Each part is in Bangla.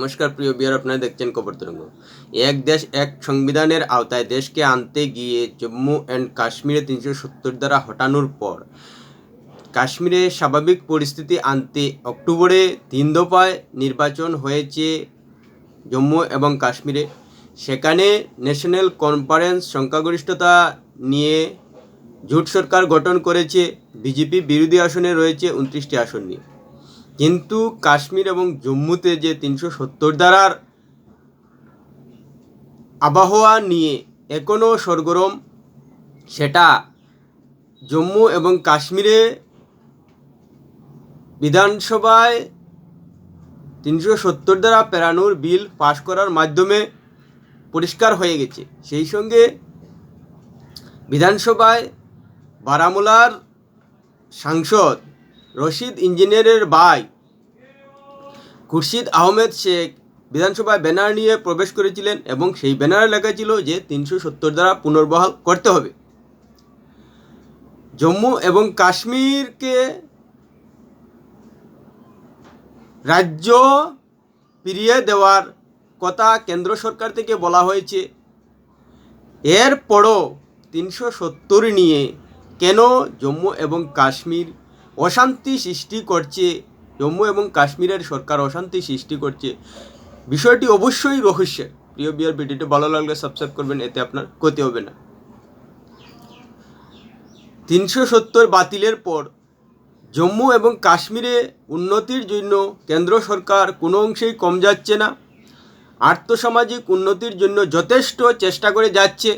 নমস্কার, প্রিয় বিয়ার, আপনারা দেখছেন খবর তরঙ্গ। এক দেশ, এক সংবিধানের আওতায় দেশকে আনতে গিয়ে জম্মু অ্যান্ড কাশ্মীরে তিনশো সত্তর দ্বারা হটানোর পর, কাশ্মীরে স্বাভাবিক পরিস্থিতি আনতে অক্টোবরে তিন দফায় নির্বাচন হয়েছে জম্মু এবং কাশ্মীরে। সেখানে ন্যাশনাল কনফারেন্স সংখ্যাগরিষ্ঠতা নিয়ে জোট সরকার গঠন করেছে। বিজেপি বিরোধী আসনে রয়েছে উনত্রিশটি আসন নিয়ে। কিন্তু কাশ্মীর এবং জম্মুতে যে তিনশো সত্তর ধারার আবহাওয়া নিয়ে এখনও সরগরম, সেটা জম্মু এবং কাশ্মীরে বিধানসভায় তিনশো সত্তর দ্বারা পেরানোর বিল পাশ করার মাধ্যমে পরিষ্কার হয়ে গেছে। সেই সঙ্গে বিধানসভায় বারামুলার সাংসদ রশিদ ইঞ্জিনিয়ারের ভাই খুরশিদ আহমেদ শেখ বিধানসভায় ব্যানার নিয়ে প্রবেশ করেছিলেন এবং সেই ব্যানারে লেখা ছিল যে তিনশো সত্তর দ্বারা পুনর্বহাল করতে হবে। জম্মু এবং কাশ্মীরকে রাজ্য ফিরিয়ে দেওয়ার কথা কেন্দ্র সরকার থেকে বলা হয়েছে। এরপরও তিনশো সত্তর নিয়ে কেন জম্মু এবং কাশ্মীর অশান্তি সৃষ্টি করছে, জম্মু এবং কাশ্মীরের সরকার অশান্তি সৃষ্টি করছে। বিষয়টি অবশ্যই রহস্যের প্রিয় বিয়ার ভিডিওটি ভালো লাগলে সাবস্ক্রাইব করবেন, এতে আপনার ক্ষতি হবে না। তিনশো সত্তর বাতিলের পর জম্মু এবং কাশ্মীরে উন্নতির জন্য কেন্দ্র সরকার কোনো অংশেই কম যাচ্ছে না। আর্থসামাজিক উন্নতির জন্য যথেষ্ট চেষ্টা করে যাচ্ছে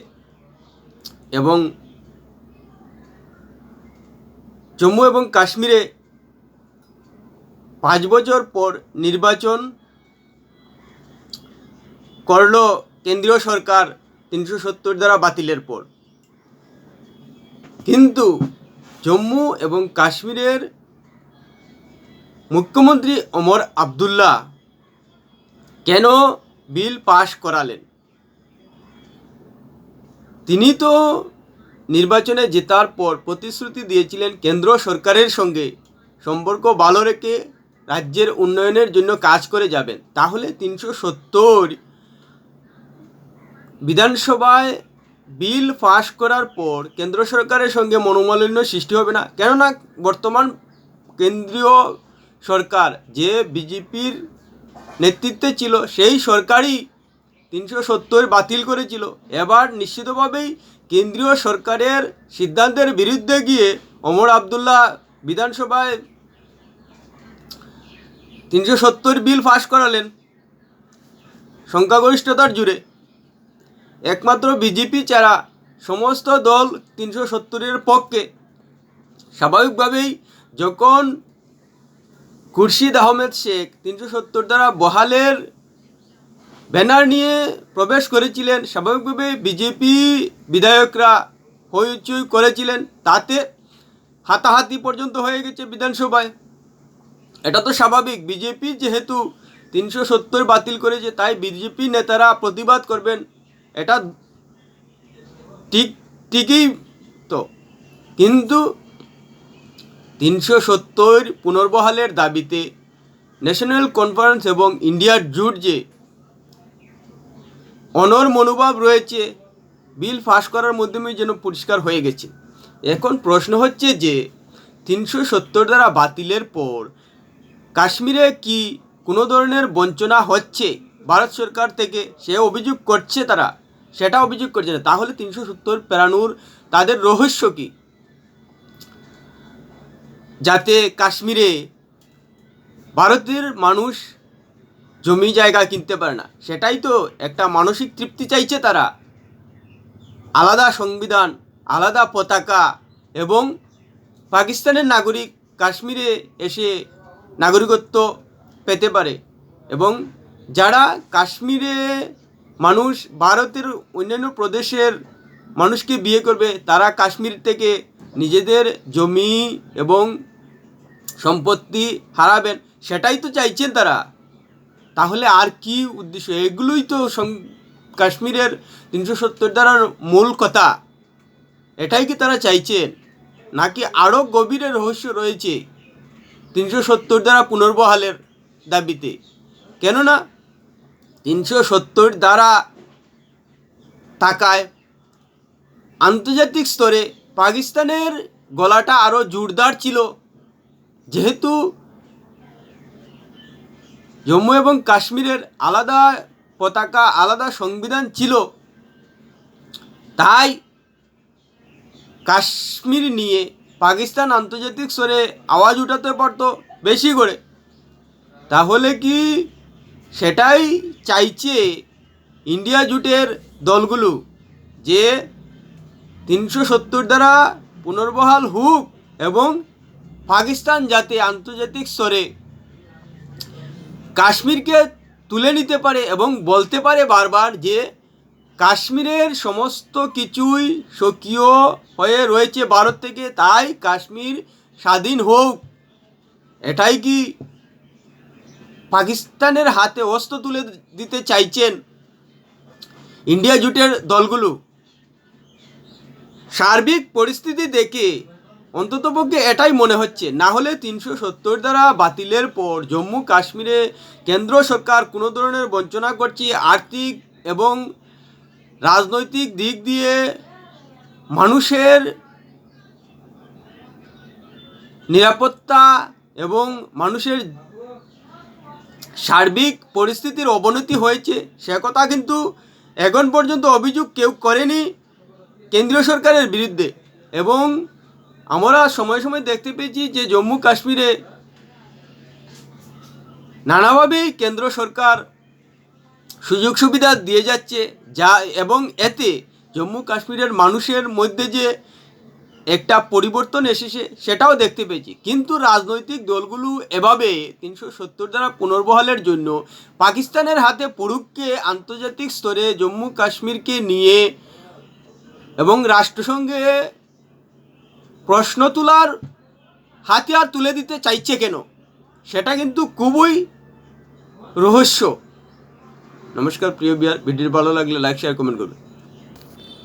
এবং জম্মু এবং কাশ্মীরে পাঁচ বছর পর নির্বাচন করল কেন্দ্রীয় সরকার তিনশো সত্তর দ্বারা বাতিলের পর। কিন্তু জম্মু এবং কাশ্মীরের মুখ্যমন্ত্রী ওমর আবদুল্লাহ কেন বিল পাশ করালেন? তিনি তো নির্বাচনে জেতার পর প্রতিশ্রুতি দিয়েছিলেন কেন্দ্র সরকারের সঙ্গে। সম্পর্ক ভালো রেখে রাজ্যের উন্নয়নের জন্য কাজ করে যাবেন। তাহলে তিনশো সত্তর বিধানসভায় বিল পাশ করার পর কেন্দ্র সরকারের সঙ্গে মনোমালিন্য সৃষ্টি হবে না। কেননা বর্তমান কেন্দ্রীয় সরকার যে বিজেপির নেতৃত্বে ছিল, সেই সরকারই তিনশো সত্তর বাতিল করেছিল। এবার নিশ্চিতভাবেই কেন্দ্রীয় সরকারের সিদ্ধান্তের বিরুদ্ধে গিয়ে ওমর আবদুল্লাহ বিধানসভায় তিনশো সত্তর বিল পাশ করালেন সংখ্যাগরিষ্ঠতার জুড়ে। একমাত্র বিজেপি ছাড়া সমস্ত দল তিনশো সত্তরের পক্ষে। স্বাভাবিকভাবেই যখন খুরশিদ আহমেদ শেখ তিনশো সত্তর দ্বারা বহালের ব্যানার নিয়ে প্রবেশ করেছিলেন, স্বাভাবিকভাবে বিজেপি বিধায়করা হইচই করেছিলেন, তাতে হাতাহাতি পর্যন্ত হয়ে গেছে বিধানসভায়। এটা তো স্বাভাবিক, বিজেপি যেহেতু তিনশো সত্তর বাতিল করেছে, তাই বিজেপি নেতারা প্রতিবাদ করবেন, এটা ঠিক, ঠিকই তো। কিন্তু তিনশো সত্তর পুনর্বহালের দাবিতে ন্যাশনাল কনফারেন্স এবং ইন্ডিয়ার জুট যে অনর মনোভাব রয়েছে। বিল পাস করার মাধ্যমে যেন পরিষ্কার হয়ে গেছে। এখন প্রশ্ন হচ্ছে যে, তিনশো সত্তর দ্বারা বাতিলের পর কাশ্মীরে কি কোনো ধরনের বঞ্চনা হচ্ছে? ভারত সরকার থেকে সে অভিযোগ করছে তারা। সেটা অভিযোগ করছে না। তাহলে তিনশো সত্তর পেরানোর তাদের রহস্য কি? যাতে কাশ্মীরে ভারতের মানুষ জমি জায়গা কিনতে পারে না। সেটাই তো একটা মানসিক তৃপ্তি চাইছে তারা। আলাদা সংবিধান, আলাদা পতাকা এবং পাকিস্তানের নাগরিক কাশ্মীরে এসে নাগরিকত্ব পেতে পারে এবং যারা কাশ্মীরে মানুষ ভারতের অন্যান্য প্রদেশের মানুষকে বিয়ে করবে, তারা কাশ্মীর থেকে নিজেদের জমি এবং সম্পত্তি হারাবেন, সেটাই তো চাইছেন তারা। তাহলে আর কি উদ্দেশ্য? এগুলোই তো কাশ্মীরের তিনশো সত্তর দ্বারার মূল কথা। এটাই কি তারা চাইছেন? নাকি আরও গভীরে রহস্য রয়েছে তিনশো সত্তর দ্বারা পুনর্বহালের দাবিতে? কেননা তিনশো সত্তর দ্বারা থাকায় আন্তর্জাতিক স্তরে পাকিস্তানের গলাটা আরও জোরদার ছিল। যেহেতু জম্মু এবং কাশ্মীরের আলাদা পতাকা, আলাদা সংবিধান ছিল। তাই কাশ্মীর নিয়ে পাকিস্তান আন্তর্জাতিক স্তরে আওয়াজ উঠাতে পারতো বেশি করে। তাহলে কি সেটাই চাইছে ইন্ডিয়া জুটের দলগুলো যে তিনশো সত্তর দ্বারা পুনর্বহাল হোক এবং পাকিস্তান যাতে আন্তর্জাতিক স্তরে কাশ্মীরকে তুলে নিতে পারে এবং বলতে পারে বারবার যে কাশ্মীরের সমস্ত কিছুই স্বকীয় হয়ে রয়েছে ভারত থেকে, তাই কাশ্মীর স্বাধীন হোক। এটাই কি পাকিস্তানের হাতে অস্ত্র তুলে দিতে চাইছেন ইন্ডিয়া জুটের দলগুলো? সার্বিক পরিস্থিতি দেখে অন্ততপক্ষে এটাই মনে হচ্ছে। না হলে তিনশো সত্তর দ্বারা বাতিলের পর জম্মু কাশ্মীরে কেন্দ্র সরকার কোনো ধরনের বঞ্চনা করছে, আর্থিক এবং রাজনৈতিক দিক দিয়ে মানুষের নিরাপত্তা এবং মানুষের সার্বিক পরিস্থিতির অবনতি হয়েছে। সে কথা কিন্তু এখন পর্যন্ত অভিযোগ কেউ করেনি কেন্দ্রীয় সরকারের বিরুদ্ধে এবং আমরা সময় সময় দেখতে পেয়েছি যে জম্মু কাশ্মীরে নানাভাবেই কেন্দ্র সরকার সুযোগ সুবিধা দিয়ে যাচ্ছে, যা এবং এতে জম্মু কাশ্মীরের মানুষের মধ্যে যে একটা পরিবর্তন এসেছে, সেটাও দেখতে পেয়েছি। কিন্তু রাজনৈতিক দলগুলো এভাবে তিনশো সত্তর দ্বারা পুনর্বহালের জন্য পাকিস্তানের হাতে পুরুককে আন্তর্জাতিক স্তরে জম্মু কাশ্মীরকে নিয়ে এবং রাষ্ট্রসংঘে প্রশ্ন তোলার হাতিয়ার তুলে দিতে চাইছে কেন? সেটা কিন্তু খুবই রহস্য। নমস্কার, প্রিয় বিহার ভিডিও ভালো লাগলে লাইক শেয়ার কমেন্ট করবেন।